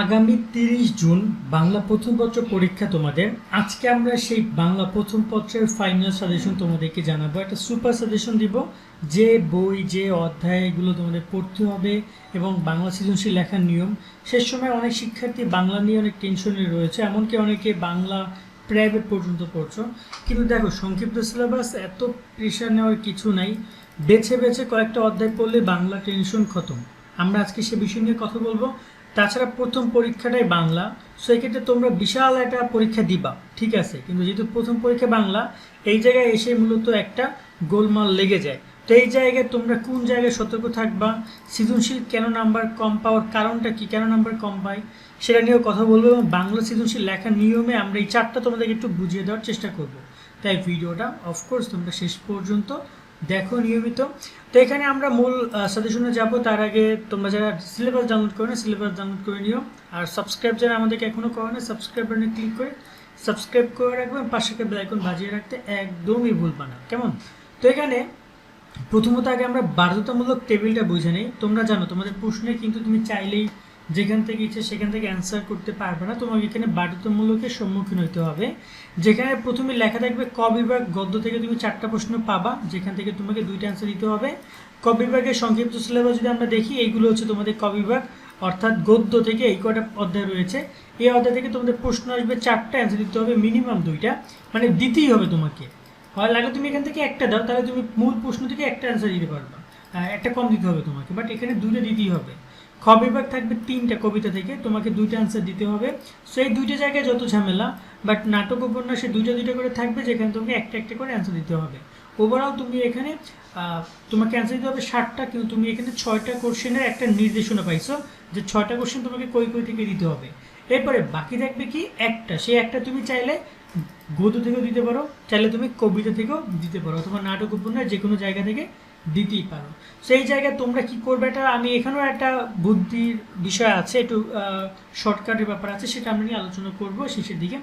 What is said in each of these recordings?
আগামী তিরিশ জুন বাংলা প্রথম পত্র পরীক্ষা তোমাদের। আজকে আমরা সেই বাংলা প্রথম পত্রের ফাইনাল সাজেশন তোমাদেরকে জানাব। একটা সুপার সাজেশন দিব, যে বই, যে অধ্যায় এগুলো তোমাদের পড়তে হবে এবং বাংলা সৃজনশীল লেখার নিয়ম। শেষ সময় অনেক শিক্ষার্থী বাংলা নিয়ে অনেক টেনশনে রয়েছে, এমনকি অনেকে বাংলা প্রাইভেট পর্যন্ত পড়ছো। কিন্তু দেখো, সংক্ষিপ্ত সিলেবাস এত প্রেশার নেওয়ার কিছু নাই। বেছে বেছে কয়েকটা অধ্যায় পড়লে বাংলা টেনশন খতম। আমরা আজকে সে বিষয় নিয়ে কথা বলব। তাছাড়া প্রথম পরীক্ষাটাই বাংলা সেই ক্ষেত্রে তোমরা বিশাল একটা পরীক্ষা দিবা, ঠিক আছে? কিন্তু যেহেতু প্রথম পরীক্ষা বাংলা, এই জায়গায় এসে মূলত একটা গোলমাল লেগে যায়। তো এই জায়গায় তোমরা কোন জায়গায় সতর্ক থাকবা? সৃজনশীল কেন নাম্বার কম পাওয়ার কারণটা কি? কেন নাম্বার কম পায়? সেটা নিয়েও কথা বলব এবং বাংলা সৃজনশীল লেখার নিয়মে আমরা এই চারটা তোমাদেরকে একটু বুঝিয়ে দেওয়ার চেষ্টা করব। তাই ভিডিওটা অফকোর্স তোমরা শেষ পর্যন্ত দেখো নিয়মিত। তো এখানে আমরা মূল সাজেশনে যাব। তার আগে তোমরা যারা সিলেবাস ডাউনলোড করো না সিলেবাস ডাউনলোড করে নিও। আর সাবস্ক্রাইব যারা আমাদেরকে এখনও করো না সাবস্ক্রাইব বাটনে ক্লিক করে সাবস্ক্রাইব করে রাখবেন পাশে বেল আইকন বাজিয়ে রাখতে একদমই ভুলবা না। কেমন? তো এখানে প্রথমত আগে আমরা বাধ্যতামূলক টেবিলটা বুঝে নেই। তোমরা জানো, তোমাদের প্রশ্নে কিন্তু তুমি চাইলেই যেখান থেকে ইচ্ছে সেখান থেকে অ্যান্সার করতে পারবে না। তোমাকে এখানে বাধ্যতামূলকের সম্মুখীন হতে হবে। যেখানে প্রথমে লেখা থাকবে, ক বিভাগ গদ্য থেকে তুমি চারটা প্রশ্ন পাবা, যেখান থেকে তোমাকে দুইটা অ্যান্সার দিতে হবে। ক বিভাগের সংক্ষিপ্ত সিলেবাস যদি আমরা দেখি, এইগুলো হচ্ছে তোমাদের ক বিভাগ, অর্থাৎ গদ্য থেকে এই কটা অধ্যায় রয়েছে। এই অধ্যায় থেকে তোমাদের প্রশ্ন আসবে, চারটা অ্যান্সার দিতে হবে মিনিমাম দুইটা মানে দিতেই হবে তোমাকে। হয় লাগে তুমি এখান থেকে একটা দাও, তাহলে তুমি মূল প্রশ্ন থেকে একটা অ্যান্সার দিতে পারবা। একটা কম দিতে হবে তোমাকে বাট এখানে দুইটা দিতেই হবে। খ বিভাগ থাকবে তিনটা কবিতা থেকে, তোমাকে দুইটা অ্যান্সার দিতে হবে। সো এই দুইটা জায়গায় যত ঝামেলা বাট নাটক উপন্যাসে দুইটা দুইটা করে থাকবে, যেখানে তোমাকে একটা একটা করে অ্যান্সার দিতে হবে। ওভারঅল তুমি এখানে তোমাকে অ্যান্সার দিতে হবে ষাটটা, কিন্তু তুমি এখানে ছয়টা কোশ্চেনের একটা নির্দেশনা পাইছো, যে ছয়টা কোশ্চেন তোমাকে কই কই থেকে দিতে হবে। এরপরে বাকি থাকবে কি? একটা। সেই একটা তুমি চাইলে গদ্য থেকেও দিতে পারো, চাইলে তুমি কবিতা থেকেও দিতে পারো, অথবা নাটক উপন্যাস যে কোনো জায়গা থেকে দিতেই পারো। সেই জায়গায় তোমরা কি করবে এটা আমি এখানেও একটা বুদ্ধির বিষয় আছে, একটু শর্টকাটের ব্যাপার আছে, সেটা আমরা নিয়ে আলোচনা করব শেষের দিকে।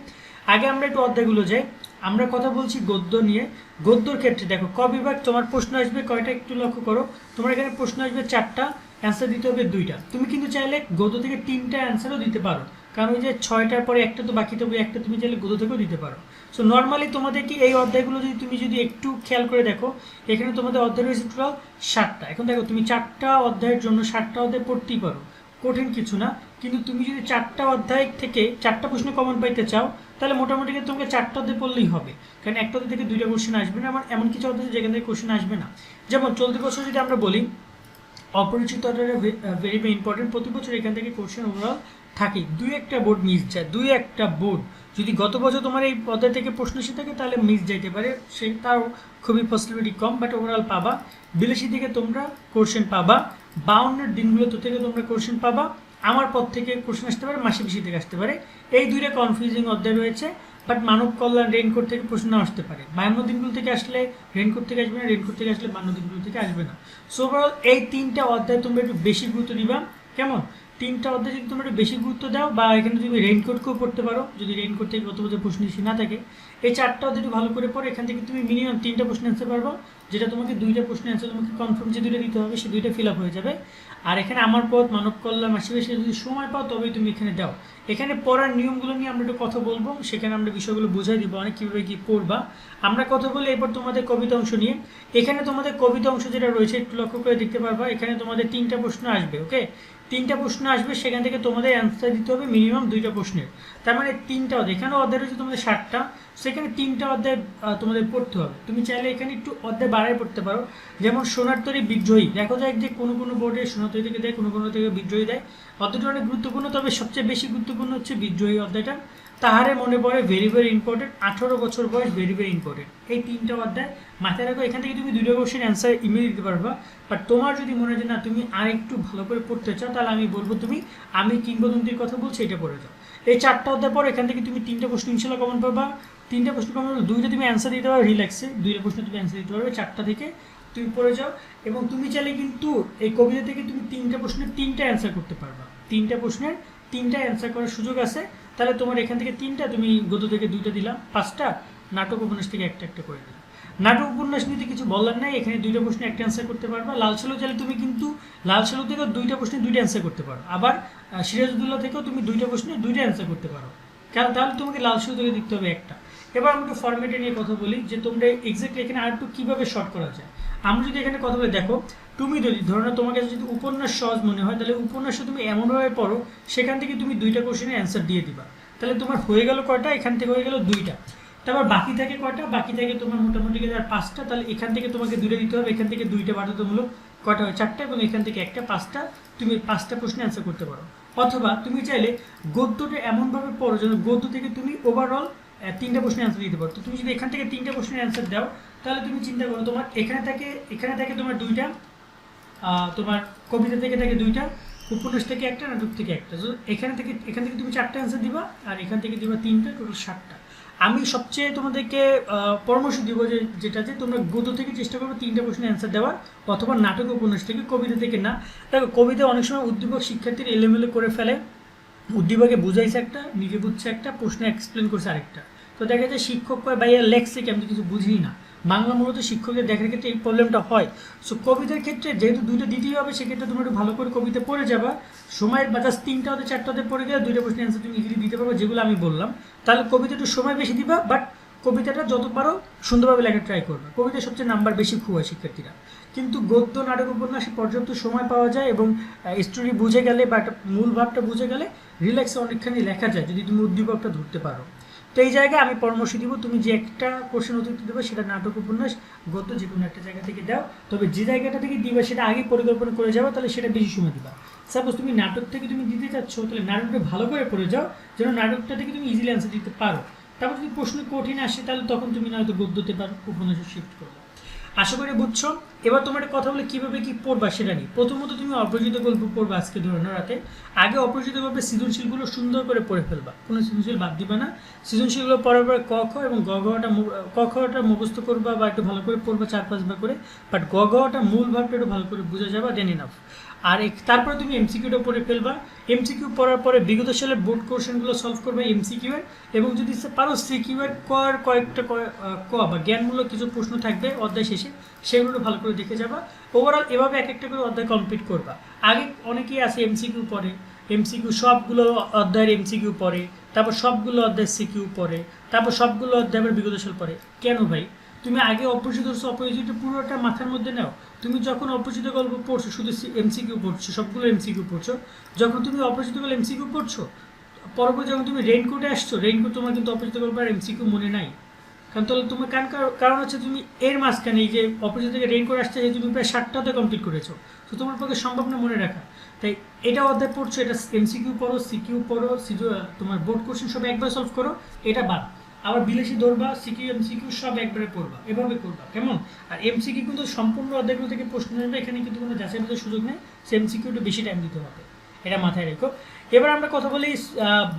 আগে আমরা একটু অধ্যায়গুলো যাই। আমরা কথা বলছি গদ্য নিয়ে। গদ্যর ক্ষেত্রে দেখো, ক বিভাগ, তোমার প্রশ্ন আসবে, কয়টা একটু লক্ষ্য করো। তোমার এখানে প্রশ্ন আসবে চারটা অ্যান্সার দিতে হবে দুইটা। তুমি কিন্তু চাইলে গদ্য থেকে তিনটা অ্যান্সারও দিতে পারো। কারণ ওই যে ছয়টার পরে একটা তো বাকি থাকবে, একটা তুমি চাইলে গদ্য থেকেও দিতে পারো। সো নর্মালি তোমাদের কি এই অধ্যায়গুলো যদি তুমি যদি একটু খেয়াল করে দেখো, এখানে তোমাদের অধ্যায় রয়েছে টোটাল ষাটটা এখন দেখো, তুমি চারটা অধ্যায়ের জন্য ষাটটা অধ্যায় পড়তেই পারো। কঠিন কিছু না। কিন্তু তুমি যদি চারটা অধ্যায় থেকে চারটা প্রশ্ন কমন পাইতে চাও, তাহলে মোটামুটি কিন্তু তোমাকে চারটা অধ্যায় পড়লেই হবে। কারণ একটা অধ্যায় থেকে দুইটা কোশ্চেন আসবে না, আমার এমন কিছু অধ্যায় যেখান থেকে কোশ্চেন আসবে না। যেমন চলতি বছর যদি আমরা বলি, অপরিচিত ভেরি ভেরি ইম্পর্টেন্ট প্রতি বছর এখান থেকে কোশ্চেন ওভারঅল থাকে, দুই একটা বোর্ড মিস যায়, দুই একটা বোর্ড। যদি গত বছর তোমার এই পদে থেকে প্রশ্ন এসে থাকে, তাহলে মিস যাইতে পারে। সে তাও খুবই পসিবিলিটি কম বাট ওভারঅল পাবা। বিলেসি থেকে তোমরা কোশ্চেন পাবা। বাউন্নের দিনগুলো থেকে তোমরা কোশ্চেন পাবা। আমার পদ থেকে কোশ্চেন আসতে পারে, মাসে বেশি থেকে আসতে পারে। এই দুইটা কনফিউজিং অধ্যায় রয়েছে বাট মানব কল্যাণ রেইনকোট থেকে প্রশ্ন আসতে পারে। বায়ান্ন দিনগুলো থেকে আসলে রেইনকোট থেকে আসবে না রেইনকোট থেকে আসলে বান্ন দিনগুলো থেকে আসবে না। সো ওভারঅল এই তিনটা অধ্যায় তোমরা একটু বেশি গুরুত্ব দিবা। কেমন? তিনটা অধ্যায় যদি তোমরা একটু বেশি গুরুত্ব দাও, বা এখানে তুমি রেইনকোটকেও পড়তে পারো, যদি রেইনকোট থেকে বছর প্রশ্ন এসে না থাকে। এই চারটা অধ্যায় একটু ভালো করে পড়ো, এখান থেকে তুমি মিনিমাম তিনটা প্রশ্ন অ্যান্সার পারব, যেটা তোমাকে দুইটা প্রশ্ন অ্যান্সার তোমাকে কনফার্ম যে দুইটা দিতে হবে, সে দুইটা ফিল হয়ে যাবে। আর এখানে আমার পথ, মানব কল্যাণ বেশি যদি সময় পাও, তবেই তুমি এখানে দাও। এখানে পড়ার নিয়মগুলো নিয়ে আমরা একটু কথা বলব, সেখানে আমরা বিষয়গুলো বুঝাই দিব, অনেক কীভাবে কী পড়বা। আমরা কথা বলি এরপর তোমাদের কবিতা অংশ নিয়ে। এখানে তোমাদের কবিতা অংশ যেটা রয়েছে, একটু লক্ষ্য করে দেখতে পারবা, এখানে তোমাদের তিনটা প্রশ্ন আসবে ওকে তিনটা প্রশ্ন আসবে, সেখান থেকে তোমাদের অ্যান্সার দিতে হবে মিনিমাম দুইটা প্রশ্নের। তার মানে তিনটা অধ্যায়। এখানে অধ্যায় রয়েছে তোমাদের ষাটটা। সেখানে তিনটা অধ্যায় তোমাদের পড়তে হবে। তুমি চাইলে এখানে একটু অধ্যায় বাড়ায় পড়তে পারো। যেমন সোনার তরী বিদ্রোহী। দেখো যায় যে কোনো কোনো বোর্ডে সোনার তরী থেকে দেয়, কোনো কোনো থেকে বিদ্রোহী দেয়। অধ্যায়টা অনেক গুরুত্বপূর্ণ, তবে সবচেয়ে বেশি গুরুত্বপূর্ণ হচ্ছে বিদ্রোহী অধ্যায়টা। তাহারে মনে পড়ে ভেরি ভেরি ইম্পর্টেন্ট আঠারো বছর বয়স ভেরি ভেরি ইম্পর্টেন্ট এই তিনটা অধ্যায় মাথায় রাখো, এখান থেকে তুমি দুটো কোশ্চেন অ্যান্সার ইমেল দিতে পারবা। বাট তোমার যদি মনে হয় না, তুমি আর একটু ভালো করে পড়তে চাও, তাহলে আমি বলব তুমি আমি কিংবদন্তির কথা বলছি, এটা পড়ে যাও। এই চারটা অধ্যায় পর এখান থেকে তুমি তিনটা প্রশ্ন ইনশাল্লাহ কমন পাবা। তিনটা প্রশ্ন কমন দুইটা তুমি অ্যান্সার দিতে পারবে রিল্যাক্সে দুইটা প্রশ্ন তুমি অ্যান্সার দিতে পারবে, চারটা থেকে তুমি পড়ে যাও। এবং তুমি চাইলে কিন্তু এই কবিতা থেকে তুমি তিনটা প্রশ্নের তিনটা অ্যান্সার করতে পারবা। তিনটা প্রশ্নের তিনটা অ্যান্সার করার সুযোগ আছে। তাহলে তোমার এখান থেকে তিনটা, তুমি গত থেকে দুইটা দিলাম পাঁচটা, নাটক উপন্যাস থেকে একটা একটা করে দিলাম নাটক উপন্যাস নিতে কিছু বলার নাই, এখানে দুইটা প্রশ্নে একটা অ্যান্সার করতে পারবা। লাল সালু চাইলে তুমি কিন্তু, লাল সালু থেকেও দুইটা প্রশ্নে দুইটা অ্যান্সার করতে পারো। আবার সিরাজউদ্দৌলা থেকেও তুমি দুইটা প্রশ্নে দুইটা অ্যান্সার করতে পারো। কারণ তাহলে তোমাকে লাল সালু থেকে দেখতে হবে একটা। এবার আমি একটু ফরম্যাটে নিয়ে কথা বলি, যে তোমরা এক্স্যাক্টলি এখানে আর একটু কীভাবে শর্ট করা যায়। আমরা যদি এখানে কথা বলে, দেখো, তুমি যদি, ধরো না তোমার কাছে যদি উপন্যাস সহজ মনে হয়, তাহলে উপন্যাসে তুমি এমনভাবে পড়ো, সেখান থেকে তুমি দুইটা কোশ্চেনের অ্যান্সার দিয়ে দিবা। তাহলে তোমার হয়ে গেল কয়টা? এখান থেকে হয়ে গেল দুইটা। তারপর বাকি থাকে কয়টা? বাকি থাকে তোমার মোটামুটি আর পাঁচটা, তাহলে এখান থেকে তোমাকে দুইটা দিতে হবে, এখান থেকে দুইটা বাধ্যতামূলক কয়টা হয়? চারটা এবং এখান থেকে একটা, পাঁচটা, তুমি পাঁচটা প্রশ্নে অ্যান্সার করতে পারো। অথবা তুমি চাইলে গদ্যটা এমনভাবে পড়ো যেন গদ্য থেকে তুমি ওভারঅল তিনটা প্রশ্নের অ্যান্সার দিতে পারো। তো তুমি যদি এখান থেকে তিনটা প্রশ্নের অ্যান্সার দাও, তাহলে তুমি চিন্তা করো, তোমার এখানে থাকে এখানে থাকে তোমার দুইটা তোমার কবিতা থেকে থাকে দুইটা, উপন্যাস থেকে একটা, নাটক থেকে একটা। তো এখানে থেকে, এখান থেকে তুমি চারটা অ্যান্সার দিবা, আর এখান থেকে দিবা তিনটা টোটাল সাতটা। আমি সবচেয়ে তোমাদেরকে পরামর্শ দিব যে, যেটা যে তোমরা গদ্য থেকে চেষ্টা করবে তিনটা প্রশ্নের অ্যান্সার দেওয়ার, অথবা নাটক, উপন্যাস থেকে, কবিতা থেকে না। দেখো, কবিতা অনেক সময় উদ্দীপক শিক্ষার্থীর এলোমেলো করে ফেলে। উদ্দীপকে বুঝাইছে একটা, নিজে বুঝছে একটা, প্রশ্নে এক্সপ্লেন করছে আরেকটা। তো দেখা যায় শিক্ষক কয়, ভাইয়া লেখছে কি আমি কিছু বুঝি না। বাংলা মূলত শিক্ষকের দেখার ক্ষেত্রে এই প্রবলেমটা হয়। সো কবিতার ক্ষেত্রে যেহেতু দুইটা দিতেই হবে, সেক্ষেত্রে তুমি একটু ভালো করে কবিতা পড়ে যাবা। সময়ের বাতাস তিনটা হতে চারটা হতে পড়ে গেলে দুইটা প্রশ্নের অ্যান্সার তুমি ইজিলি দিতে পারবে, যেগুলো আমি বললাম। তাহলে কবিতা একটু সময় বেশি দিবা বাট কবিতাটা যত পারো সুন্দরভাবে লেখা ট্রাই করবে। কবিতা সবচেয়ে নাম্বার বেশি খুঁয়া শিক্ষার্থীরা। কিন্তু গদ্য, নাটক, উপন্যাসে পর্যাপ্ত সময় পাওয়া যায় এবং স্টোরি বুঝে গেলে বা মূল ভাবটা বুঝে গেলে রিল্যাক্সে অনেকখানি লেখা যায় যদি তুমি উদ্দীপকটা ধরতে পারো। তো এই জায়গায় আমি পরামর্শ দিব, তুমি যে একটা কোশ্চেন অতিরিক্ত দেবে সেটা নাটক, উপন্যাস, গদ্য যে কোনো একটা জায়গা থেকে দাও। তবে যে জায়গাটা থেকে দিবে সেটা আগে পরিকল্পনা করে যাবে, তাহলে সেটা বেশি সময় দিবা। সাপোজ তুমি নাটক থেকে তুমি দিতে চাচ্ছ, তাহলে নাটকটা ভালো করে পড়ে যাও, যেন নাটকটা থেকে তুমি ইজিলি অ্যান্সার দিতে পারো। তারপর যদি প্রশ্ন কঠিন আসে, তাহলে তখন তুমি নয়তো গদ্যতে পারো, উপন্যাসে শিফট করবে আশা করি বুঝছ? এবার তোমার কথা বলে, কীভাবে কি পড়বা সেটা নিয়ে। প্রথমত তুমি অপরিচিত গল্প পড়বা আজকে ধরে নাও রাতে। আগে অপরিচিত গল্পের সৃজনশীলগুলো সুন্দর করে পড়ে ফেলবা। কোনো সৃজনশীল বাদ দিবে না। সৃজনশীলগুলো পড়ার পরে ক, খ এবং গ ঘটা ক খটা মুখস্থ করবা বা একটু ভালো করে পড়বা, চার পাঁচবার করে। বাট গ ঘটা মূল ভাবটা একটু ভালো করে বুঝে যাবা দেন ইনাফ আর তারপরে তুমি এমসিকিউটা পড়ে ফেলবা। এমসিকিউ পড়ার পরে বিগত সালের বোর্ড কোশ্চেনগুলো সলভ করবে এমসিকিউ এর। এবং যদি পারো সিকিউ এর কর কয়েকটা কয়- ক বা জ্ঞানমূলক কিছু প্রশ্ন থাকবে অধ্যায় শেষে, সেগুলো ভালো করে দেখে যাবা। ওভারঅল এভাবে এক একটা করে অধ্যায় কমপ্লিট করবা। আগে অনেকেই আছে এমসিকিউ পড়ে এমসিকিউ সবগুলো অধ্যায়ের এমসিকিউ পড়ে, তারপর সবগুলো অধ্যায়ের সিকিউ পড়ে, তারপর সবগুলো অধ্যায় বিগত সাল পড়ে। কেন ভাই? তুমি আগে অপরিচিত অপরিচিত পুরোটা মাথার মধ্যে নাও। তুমি যখন অপরিচিত গল্প পড়ছো, শুধু এমসিকিউ পড়ছো, সবগুলো এমসিকিউ পড়ছো, যখন তুমি অপরিচিত গল্প এমসিকিউ পড়ছো পরপর যখন তুমি রেইনকোটে আসছো রেইনকোট তোমার কিন্তু অপরিচিত গল্প আর এমসিকিউ মনে নাই। কারণ তাহলে তোমার কারণ কারণ হচ্ছে তুমি এর মাঝখানে এই যে অপরিচিত থেকে রেইনকোট আসছে যে তুমি প্রায় ষাটটাতে কমপ্লিট করেছ। তো তোমার পক্ষে সম্ভব না মনে রাখা। তাই এটা অধ্যায় পড়ছো, এটা এমসিকিউ পড়ো সিকিউ পড়ো তোমার বোর্ড কোশ্চেন সব একবার সলভ করো, এটা বাদ। আবার বিলেসি ধরবা সিকিউ, এমসিকিউ সব একবারে পড়বা এভাবে করবা, কেমন? আর এমসিকিউ কিন্তু সম্পূর্ণ অধ্যায়গুলো থেকে প্রশ্ন নেবে, এখানে কিন্তু কোনো যাচাই বাছাই সুযোগ নেই, সে এমসিকিউটা বেশি টাইম দিতে হবে, এটা মাথায় রেখো। এবার আমরা কথা বলি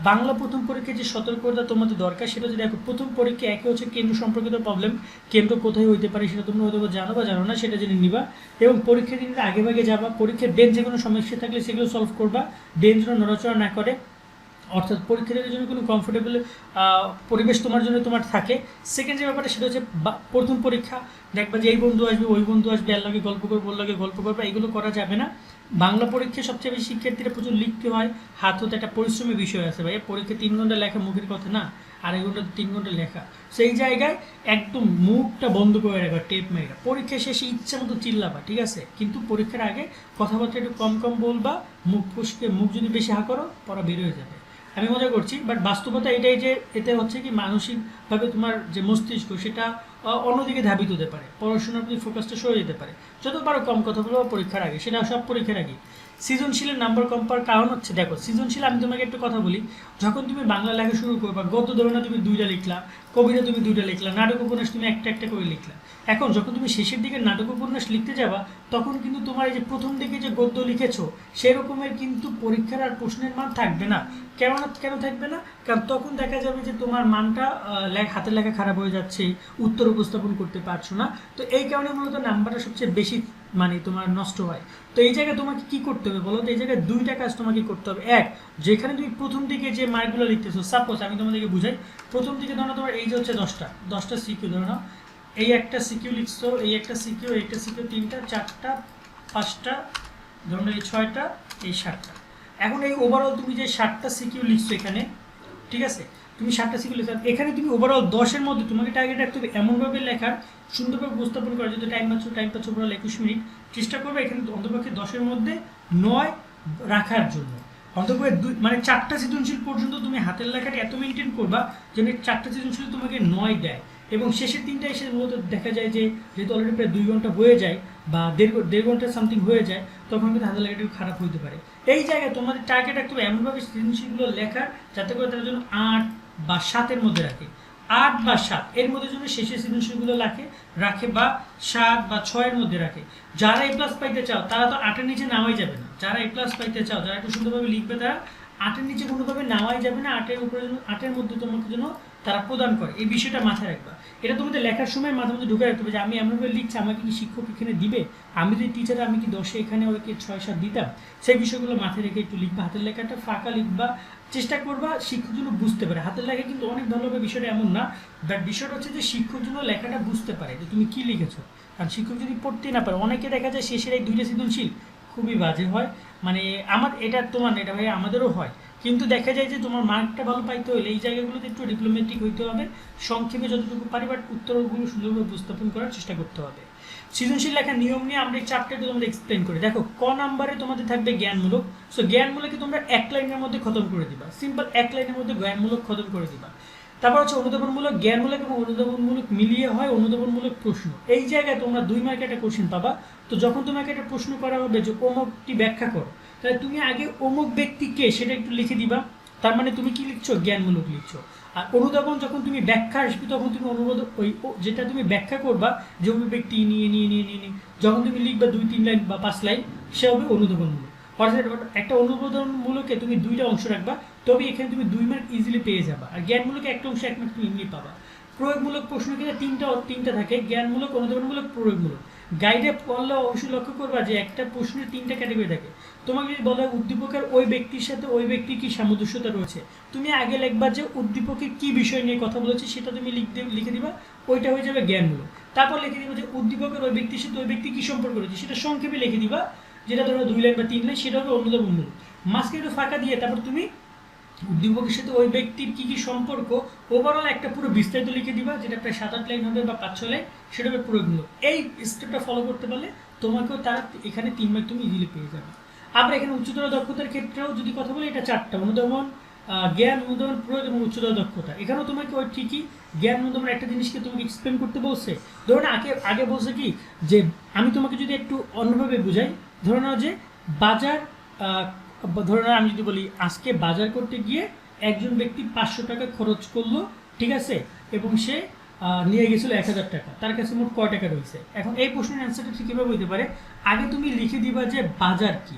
বাংলা প্রথম পরীক্ষায় যে সতর্কতা তোমাদের দরকার, সেটা যদি দেখো, প্রথম পরীক্ষা একে হচ্ছে কেন্দ্র সম্পর্কিত প্রবলেম কেন্দ্র কোথায় হইতে পারে সেটা তোমরা হয়তো জানো বা জানো না, সেটা জেনে নিবা। এবং পরীক্ষার দিনটা আগে ভাগে যাবা, পরীক্ষার বেঞ্চ যে কোনো সমস্যা থাকলে সেগুলো সলভ করবা বেঞ্চ নড়াচড়া না করে অর্থাৎ পরীক্ষার্থীদের জন্য কোনো কমফোর্টেবল পরিবেশ তোমার জন্য তোমার থাকে। সেকেন্ড যে ব্যাপারটা, সেটা হচ্ছে প্রথম পরীক্ষা। দেখবা যে এই বন্ধু আসবে, ওই বন্ধু আসবে, এর লাগে গল্প করব, ওর লাগে গল্প করবে, এগুলো করা যাবে না। বাংলা পরীক্ষায় সবচেয়ে বেশি শিক্ষার্থীরা প্রচুর লিখতে হয়। হাত হতে একটা পরিশ্রমী বিষয় আছে ভাই। পরীক্ষা তিন ঘণ্টা লেখা মুখের কথা না আড়াই ঘণ্টা, তিন ঘণ্টা লেখা। সেই জায়গায় একদম মুখটা বন্ধ করে রাখবা, টেপ মেয়েরা পরীক্ষা শেষে ইচ্ছা মতো চিল্লাবা, ঠিক আছে? কিন্তু পরীক্ষার আগে কথাবার্তা একটু কম কম বলবা, মুখ ফুসকে, মুখ যদি বেশি হা করো, পড়া বের হয়ে যাবে। আমি মনে করছি বাট বাস্তবতা এটাই যে এতে হচ্ছে কি মানসিকভাবে তোমার যে মস্তিষ্ক সেটা অন্যদিকে ধাবিত হতে পারে। পড়াশোনার প্রতি ফোকাসটা সরে যেতে পারে। যত পারো কম কথা বলব পরীক্ষার আগে। সেটা সব পরীক্ষার আগে। সৃজনশীলের নাম্বার কম পাওয়ার কারণ হচ্ছে, দেখো, সৃজনশীল, আমি তোমাকে একটু কথা বলি, যখন তুমি বাংলা লেখা শুরু করবা গত ধরো না তুমি দুইটা লিখলা, কবিতা তুমি দুইটা লিখলা নাটক উপন্যাস তুমি একটা একটা করে লিখলা, এখন যখন তুমি শেষের দিকে নাটক উপন্যাস লিখতে যাবা, তখন কিন্তু তোমার এই যে প্রথম দিকে যে গদ্য লিখেছো, সেরকমের কিন্তু পরীক্ষার আর প্রশ্নের মান থাকবে না। কেন কেন থাকবে না? কারণ তখন দেখা যাবে যে তোমার মানটা হাতের লেখা খারাপ হয়ে যাচ্ছে, উত্তর উপস্থাপন করতে পারছ না। তো এই কারণে মূলত নাম্বারটা সবচেয়ে বেশি মানে তোমার নষ্ট হয়। তো এই জায়গায় তোমাকে কি করতে হবে বলো তো? এই জায়গায় দুইটা কাজ তোমাকে করতে হবে। এক, যেখানে তুমি প্রথম দিকে যে মার্কগুলো লিখতেছো সাপোজ আমি তোমাদেরকে বুঝাই, প্রথম দিকে ধরো তোমার এই যে হচ্ছে দশটা দশটা সিকিউ ধরো নাও। এই একটা সিকিউ লিখছো, এই একটা সিকিউ এই একটা সিকিউ তিনটা, চারটা, পাঁচটা ধরুন এই ছয়টা, এই সাতটা। এখন এই ওভারঅল তুমি যে সাতটা সিকিউ লিখছো এখানে, ঠিক আছে? তুমি সাতটা সিকিউ লিখছো এখানে তুমি ওভারঅল দশের মধ্যে তোমাকে টার্গেট রাখতে হবে এমনভাবে লেখার, সুন্দরভাবে উপস্থাপন করা যদি টাইম পাচ্ছ টাইম পাচ্ছ ওভারঅল একুশ মিনিট চেষ্টা করবে এখানে অন্তপক্ষে দশের মধ্যে নয় রাখার জন্য। অন্তপক্ষে দুই মানে চারটা সৃজনশীল পর্যন্ত তুমি হাতের লেখাটা এত মেনটেন করবা যেন চারটা সৃজনশীল তোমাকে নয় দেয়। এবং শেষের তিনটা এসে মূলত দেখা যায় যে, যেহেতু অলরেডি প্রায় দুই ঘণ্টা হয়ে যায় বা দেড় দেড় ঘণ্টা সামথিং হয়ে যায়, তখন কিন্তু হাতের লেখাটা খারাপ হতে পারে। এই জায়গায় তোমাদের টার্গেট রাখতে হবে এমনভাবে সৃজনশীলগুলো লেখার, যাতে করে তারা জন্য আট বা সাতের মধ্যে রাখে। আট বা সাত, এর মধ্যে যদি শেষের সৃজনশীলগুলো রাখে রাখে বা সাত বা ছয়ের মধ্যে রাখে। যারা এ প্লাস পাইতে চাও, তারা তো আটের নিচে নামাই যাবে না। যারা এ প্লাস পাইতে চাও, যারা একটু সুন্দরভাবে লিখবে তারা আটের নিচে কোনোভাবে নামাই যাবে না, আটের উপরে আটের মধ্যে তোমাকে যেন তারা প্রদান করে। এই বিষয়টা মাথায় রাখবা। এটা তোমাদের লেখার সময় মাথার মধ্যে ঢুকে রাখতে হবে যে আমি এমনভাবে লিখছি, আমাকে কি শিক্ষক এখানে দিবে? আমি যদি টিচার আমি কি দশে এখানে ওকে ছয়, সাত দিতাম? সেই বিষয়গুলো মাথায় রেখে একটু লিখবা। হাতের লেখাটা ফাঁকা লিখবা। চেষ্টা করবা শিক্ষক যেন বুঝতে পারে। হাতের লেখা কিন্তু অনেক ভালোভাবে বিষয়টা এমন না। বাট বিষয়টা হচ্ছে যে শিক্ষক যেন লেখাটা বুঝতে পারে যে তুমি কি লিখেছো। কারণ শিক্ষক যদি পড়তেই না পারে, অনেকে দেখা যায় শেষের এই দুইটা সৃজনশীল খুবই বাজে হয়। মানে আমার, এটা তোমার এটা ভাই আমাদেরও হয়। কিন্তু দেখা যায় যে তোমার মার্কটা ভালো পাইতে হলে এই জায়গাগুলোতে একটু ডিপ্লোম্যাটিক হইতে হবে। সংক্ষেপে যতটুকু পারি বাট উত্তরগুলো সুন্দরভাবে উপস্থাপন করার চেষ্টা করতে হবে। সৃজনশীল লেখার নিয়ম নিয়ে আমরা এই চ্যাপ্টারটা তোমাদের এক্সপ্লেন করি। দেখো, ক নাম্বারে তোমাদের থাকবে জ্ঞানমূলক। সো জ্ঞানমূলকে তোমরা এক লাইনের মধ্যে খতম করে দিবা। সিম্পল এক লাইনের মধ্যে জ্ঞানমূলক খতম করে দিবা। তারপর হচ্ছে অনুধাবনমূলক জ্ঞানমূলক এবং অনুধাবনমূলক মিলিয়ে হয় অনুধাবনমূলক প্রশ্ন। এই জায়গায় তোমরা দুই মার্কে একটা কোশ্চেন পাবা। তো যখন তোমাকে একটা প্রশ্ন করা হবে যে অমুকটি ব্যাখ্যা করো, তাহলে তুমি আগে অমুক ব্যক্তিকে সেটা একটু লিখে দিবা। তার মানে তুমি কি লিখছো? জ্ঞানমূলক লিখছো। আর অনুধাবন যখন তুমি ব্যাখ্যা আসবে, তখন তুমি অনুবাদ ওই যেটা তুমি ব্যাখ্যা করবা, যে অমুক ব্যক্তি নিয়ে নিয়ে নিয়ে নিয়ে নিয়ে, যখন তুমি লিখবা দুই, তিন লাইন বা পাঁচ লাইন, সে হবে অনুধাবনমূলক। অর্থাৎ একটা অনুমোদনমূলকে তুমি দুইটা অংশ রাখবা। তবে এখানে তুমি দুই মার্ক ইজিলি পেয়ে যাবা। আর জ্ঞানমূলক একটা অংশ এক মার্ক তুমি এমনি পাবা। প্রয়োগমূলক প্রশ্ন কিন্তু তিনটা তিনটা থাকে। জ্ঞানমূলক, অনুধাবনমূলক, প্রয়োগমূলক। গাইডে পড়লে অবশ্যই লক্ষ্য করবা যে একটা প্রশ্নের তিনটা ক্যাটাগরি থাকে। তোমাকে যদি বলা হয় উদ্দীপকের ওই ব্যক্তির সাথে ওই ব্যক্তির কি সামঞ্জস্যতা রয়েছে, তুমি আগে লিখবা যে উদ্দীপকের কি বিষয় নিয়ে কথা বলেছে, সেটা তুমি লিখতে, লিখে দিবা। ওইটা হয়ে যাবে জ্ঞানমূলক। তারপর লিখে দিবা যে উদ্দীপকের ওই ব্যক্তির সাথে ওই ব্যক্তি কি সম্পর্ক রয়েছে, সেটা সংক্ষেপে লিখে দিবা। যেটা ধরো দুই লাইন বা তিন লাইন, সেটা হবে অনুধাবনমূলক। মাঝখানে একটু ফাঁকা দিয়ে তারপর তুমি উদ্দীপকের সাথে ওই ব্যক্তির কি কি সম্পর্ক? ওভারঅল একটা পুরো বিস্তারিত লিখে দিবা, যেটা প্রায় সাত আট লাইন হবে বা পাঁচ ছ লাইন, সেটা হবে পুরোগুলো এই স্টেপটা ফলো করতে পারলে তোমাকেও তারা এখানে তিন মার্ক তুমি ইজিলি পেয়ে যাবে। আবার এখানে উচ্চতর দক্ষতার ক্ষেত্রেও যদি কথা বলি, এটা চারটা, অনুদমন জ্ঞান, অনুদমন, প্রয়োগ এবং উচ্চতর দক্ষতা। এখানেও তোমাকে ওই ঠিকই জ্ঞান, অনুদমন একটা জিনিসকে তোমাকে এক্সপ্লেন করতে বলছে। ধরো না, আগে আগে বলছে কি যে, আমি তোমাকে যদি একটু অন্যভাবে বুঝাই, ধরে নাও যে বাজার ধরে আমি যদি বলি, আজকে বাজার করতে গিয়ে একজন ব্যক্তি পাঁচশো টাকা খরচ করল, ঠিক আছে? এবং সে নিয়ে গেছিল এক হাজার টাকা। তার কাছে মোট কয় টাকা রয়েছে? এখন এই প্রশ্নের অ্যান্সারটা ঠিক কীভাবে হইতে পারে, আগে তুমি লিখে দিবা যে বাজার কি।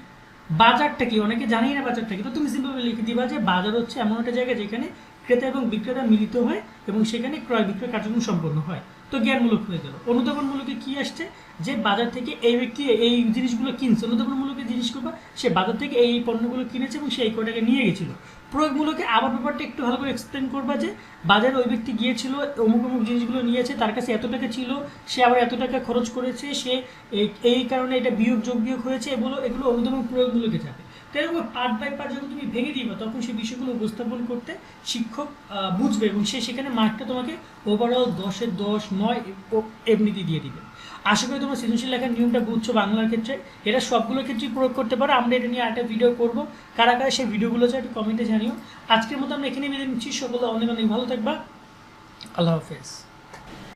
বাজারটা কি? অনেকে জানেই না বাজারটা কি। তো তুমি সিম্পল লিখে দিবা যে বাজার হচ্ছে এমন একটা জায়গা যেখানে ক্রেতা এবং বিক্রেতা মিলিত হয় এবং সেখানে ক্রয় বিক্রয় কার্যক্রম সম্পন্ন হয়। তো জ্ঞানমূলক হয়ে গেল। অনুধাবনমূলকে কি আসছে? যে বাজার থেকে এই ব্যক্তি এই জিনিসগুলো কিনছে। অনুধাবনমূলকের জিনিসগুলো সে বাজার থেকে এই পণ্যগুলো কিনেছে এবং সে এই কয় নিয়ে গেছিল। প্রয়োগমূলকে আবার ব্যাপারটা একটু ভালো করে এক্সপ্লেন করবা যে বাজারে ওই ব্যক্তি গিয়েছিল, অমুক অমুক জিনিসগুলো নিয়েছে, তার কাছে এত টাকা ছিল, সে আবার এত টাকা খরচ করেছে, সে এই- কারণে এটা বিয়োগ যোগ বিয়োগ হয়েছে, এগুলো এগুলো অনুধাবন প্রয়োগমূলকে যাবে। এরকম পার্ট বাই পার্ট যখন তুমি ভেঙে দিবা, তখন সেই বিষয়গুলো উপস্থাপন করতে শিক্ষক বুঝবে এবং সে সেখানে মার্কটা তোমাকে ওভারঅল দশের দশ, নয় এমনিতে দিয়ে দিবে। আশা করি তোমরা সৃজনশীল লেখার নিয়মটা বুঝছ বাংলার ক্ষেত্রে। এটা সবগুলো ক্ষেত্রেই প্রয়োগ করতে পারো। আমরা এটা নিয়ে একটা ভিডিও করব। কারা কারা সেই ভিডিওগুলো চাই একটু কমেন্টে জানিও। আজকের মতো আমরা এখানে বেঁধে নিচ্ছি। সকলে অনেক অনেক ভালো থাকবা। আল্লাহ হাফেজ।